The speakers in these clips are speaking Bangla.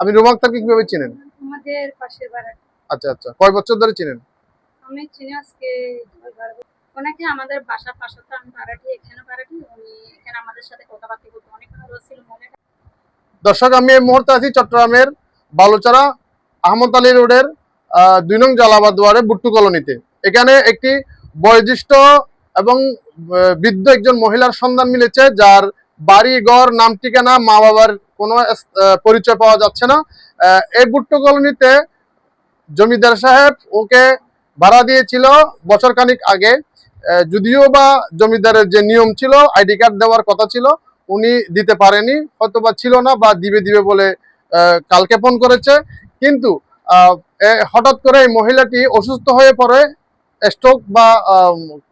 আপনি রুমা আক্তারকে কীভাবে চিনেন? আমাদের পাশের বাড়ি আচ্ছা আচ্ছা। কয় বছর ধরে চিনেন? আমি চিনি আজকে ওনাকে আমাদের বাসার পাশে তো আমি ভাড়াটি এখানে ভাড়াটি উনি এখানে আমাদের সাথে কথাবার্তা বলতে অনেক ভালো ছিল মনে দর্শক আমি এই মুহূর্তে আছি চট্টগ্রামের বালুচারা আহমদ আলী রোডের দুই নং জালাবাদ দুয়ারে বুট্টু কলোনিতে। এখানে একটি বয়োজ্যেষ্ঠ এবং বৃদ্ধ একজন মহিলার সন্ধান মিলেছে যার বাড়ি ঘর নাম ঠিকানা মা বাবার পরিচয় পাওয়া যাচ্ছে না। এই বুট্টু কলোনিতে জমিদার সাহেব ওকে ভাড়া দিয়েছিল বছর খানিক আগে যদিও বা জমিদারের যে নিয়ম ছিল আইডি কার্ড দেওয়ার কথা ছিল, উনি দিতে পারেনি হয়তো বা ছিল না বা দিবে দিবে বলে কালকে ফোন করেছে। কিন্তু হঠাৎ করে এই মহিলাটি অসুস্থ হয়ে পড়ে স্ট্রোক বা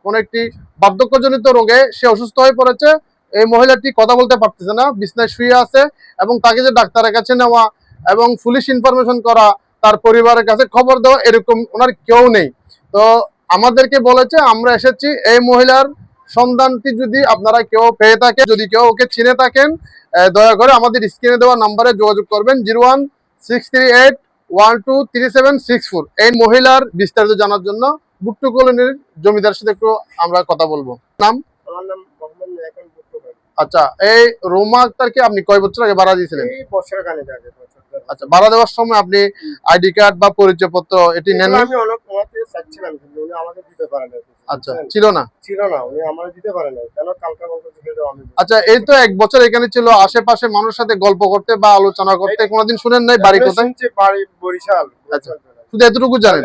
কোনো একটি বার্ধক্যজনিত রোগে সে অসুস্থ হয়ে পড়েছে। এই মহিলাটি কথা বলতে পারতেছে না, বিছনায় শুয়ে আছে এবং তাকে যে ডাক্তারের কাছে নেওয়া এবং পুলিশ ইনফরমেশন করা, তার পরিবারের কাছে খবর দেওয়া, এরকম ওনার কেউ নেই। তো আমাদেরকে বলেছে, আমরা এসেছি, এই মহিলার সন্ধানটি যদি আপনারা কেউ পেয়ে থাকেন, যদি কেউ ওকে চিনে থাকেন দয়া করে আমাদের স্ক্রিনে দেওয়া নাম্বারে যোগাযোগ করবেন, zero one six three eight one two three seven six four. এই মহিলার বিস্তারিত জানার জন্য বুট্টু কলোনির জমিদার সাথে একটু আমরা কথা বলব। নাম? আমার নাম মোহাম্মদ এখন বুট্টু ভাই আচ্ছা এই রোমা আক্তারকে আপনি কয় বছর আগে ভাড়া দিয়েছিলেন। আচ্ছা ভাড়া দেওয়ার সময় আপনি আইডি কার্ড বা পরিচয় পত্র এটি নেন আমি অনেক চাচ্ছিলাম কিন্তু উনি আমাকে দিতে আচ্ছা ছিল না? ছিল না উনি আমার দিতে কেন কালকে আমি আচ্ছা এই তো এক বছর এখানে ছিল আশেপাশে মানুষের সাথে গল্প করতে বা আলোচনা করতে কোনোদিন শুনেন নাই বাড়ি কোথায়? শুনছি বাড়ি বরিশাল। আচ্ছা। শুধু এতটুকু জানেন।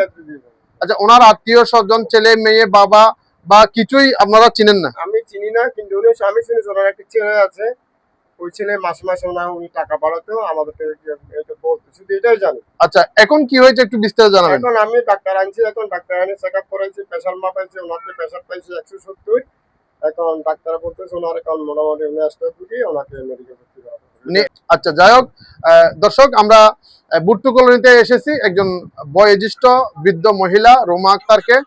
আচ্ছা ওনার আত্মীয় স্বজন ছেলে মেয়ে বাবা বা কিছুই আপনারা চিনেন না? আমি চিনি না কিন্তু উনি আমি শুনেছি ওনার একটা ছেলে আছে। ওই ছেলে মাসে মাসে ওনার উনি টাকা বাড়াতেও আমাদের এটা বলতো। শুধু এটাই জানি। আচ্ছা এখন কি হয়েছে একটু বিস্তারিত জানাবেন। এখন আমি ডাক্তার আনছি এখন ডাক্তার আনি চেক আপ করাইছি প্রেশার মাপাইছি ওনাকে প্রেশার পাইছি একশো সত্তর। এখন ডাক্তার বলতেছে ওনার এখন মোটামুটি উনি আসতে ঢুকি ওনাকে মেডিকেল ভর্তি করা। আচ্ছা যাই হোক দর্শক আমরা বুট্টু কলোনিতে এসেছি। একজন বয়োজ্যেষ্ঠ বৃদ্ধ মহিলা রোমা আক্তারকে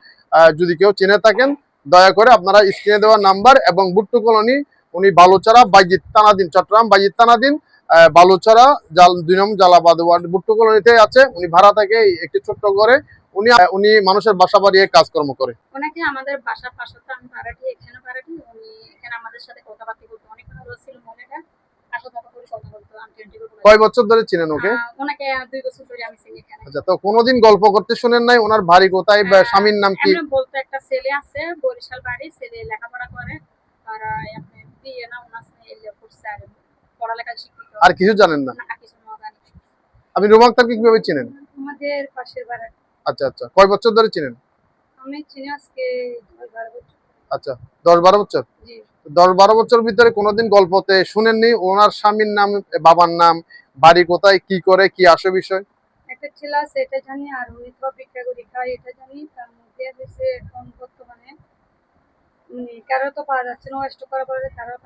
যদি কেউ চিনে থাকেন দয়া করে আপনারা স্ক্রিনে দেওয়া নাম্বার এবং বুট্টু কলোনি, উনি বালুচারা, বাইজিৎ তানাদিন, চট্টগ্রাম, বাইজিৎ তানাদিন বালুচারা, জাল, দুই নম জালাবাদ ওয়ার্ড, বুট্টু কলোনিতে আছে। উনি ভাড়া থাকে একটি ছোট্ট ঘরে। উনি উনি মানুষের বাসা বাড়িয়ে কাজকর্ম করে। ওনাকে আমাদের এখানে উনি এখানে আমাদের সাথে কথাবার্তা করতে অনেক ভালো ছিল কয় বছর ধরে চিনেন ওকে? ওনাকে দুই বছর ধরে আমি চিনি আচ্ছা তো কোনোদিন গল্প করতে শুনেন নাই? ওনার বাড়ি কোথায় হ্যাঁ, স্বামীর নাম কি? বলতে একটা ছেলে আছে বরিশাল বাড়ি ছেলে লেখাপড়া করে। আর আপনি বিয়ে না ওনার ছেলে করছে আর পড়ালেখা শিক্ষিত। আর কিছু জানেন না। আপনি রোমা আক্তারকে কীভাবে চিনেন? আমাদের পাশের বাড়ি। আচ্ছা আচ্ছা কয় বছর ধরে চিনেন? আমি চিনি আজকে এগারো বছর। আচ্ছা দশ বারো বছর? জি। দশ বারো বছর ভিতরে কোনোদিন গল্পতে শুনেননি। ওনার স্বামীর নাম, বাবার নাম, বাড়ি কোথায়, কি করে, কি আসে বিষয়? একটা ছেলে এটা জানি, আর উনি তো এটা জানি। কারও তো পাওয়া যাচ্ছে না কারও